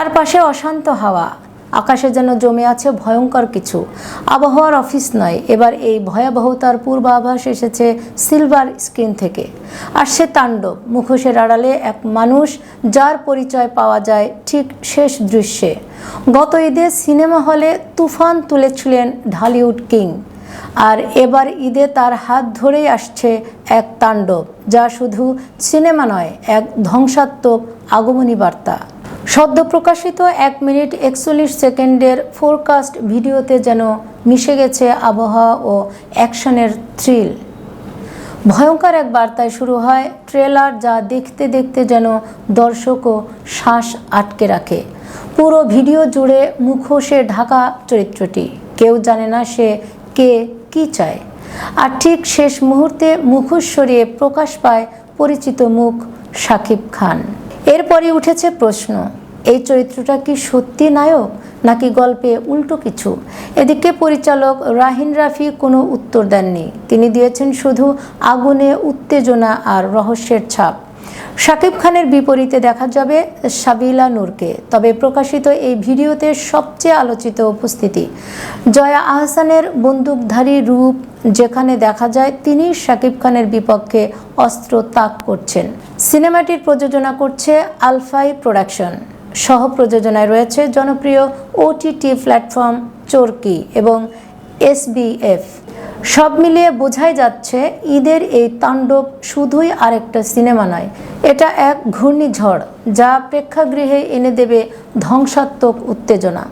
চারপাশে অশান্ত হাওয়া। আকাশে যেন জমে আছে ভয়ঙ্কর কিছু। আবহাওয়ার অফিস নয়, এবার এই ভয়াবহতার পূর্বাভাস এসেছে সিলভার স্ক্রিন থেকে। আর সে তাণ্ডব, মুখোশের আড়ালে এক মানুষ যার পরিচয় পাওয়া যায় ঠিক শেষ দৃশ্যে। গত ঈদে সিনেমা হলে তুফান তুলেছিলেন ঢালিউড কিং। আর এবার ঈদে তার হাত ধরেই আসছে এক তাণ্ডব, যা শুধু সিনেমা নয়, এক ধ্বংসাত্মক আগমনী বার্তা। সদ্য প্রকাশিত এক মিনিট একচল্লিশ সেকেন্ডের ফোরকাস্ট ভিডিওতে যেন মিশে গেছে আবহাওয়া ও অ্যাকশনের থ্রিল। ভয়ঙ্কর এক বার্তায় শুরু হয়, ট্রেলার যা দেখতে দেখতে যেন দর্শকও শ্বাস আটকে রাখে। পুরো ভিডিও জুড়ে মুখোশে ঢাকা চরিত্রটি। কেউ জানে না সে কে, কি চায়। আর ঠিক শেষ মুহূর্তে মুখোশ সরিয়ে প্রকাশ পায় পরিচিত মুখ শাকিব খান। এরপরই উঠেছে প্রশ্ন এই চরিত্রটা কি সত্যি নায়ক, নাকি গল্পে উল্টো কিছু? এদিকে পরিচালক রাহিন রাফি কোনো উত্তর দেননি। তিনি দিয়েছেন শুধু আগুনে, উত্তেজনা আর রহস্যের ছাপ। শাকিব খানের বিপরীতে দেখা যাবে সাবিলা নূরকে। তবে প্রকাশিত এই ভিডিওতে সবচেয়ে আলোচিত উপস্থিতি, জয়া আহসানের বন্দুকধারী রূপ, যেখানে দেখা যায় তিনি শাকিব খানের বিপক্ষে অস্ত্র তাক করছেন। সিনেমাটির প্রযোজনা করছে আলফাই প্রোডাকশন। সহ প্রযোজনায় রয়েছে জনপ্রিয় ওটিটি প্ল্যাটফর্ম চোরকি এবং এসবিএফ সব মিলিয়ে বোঝাই যাচ্ছে ঈদের এই তাণ্ডব শুধুই আরেকটা সিনেমা নয়, এটা এক ঘূর্ণিঝড় যা প্রেক্ষাগৃহে এনে দেবে ধ্বংসাত্মক উত্তেজনা।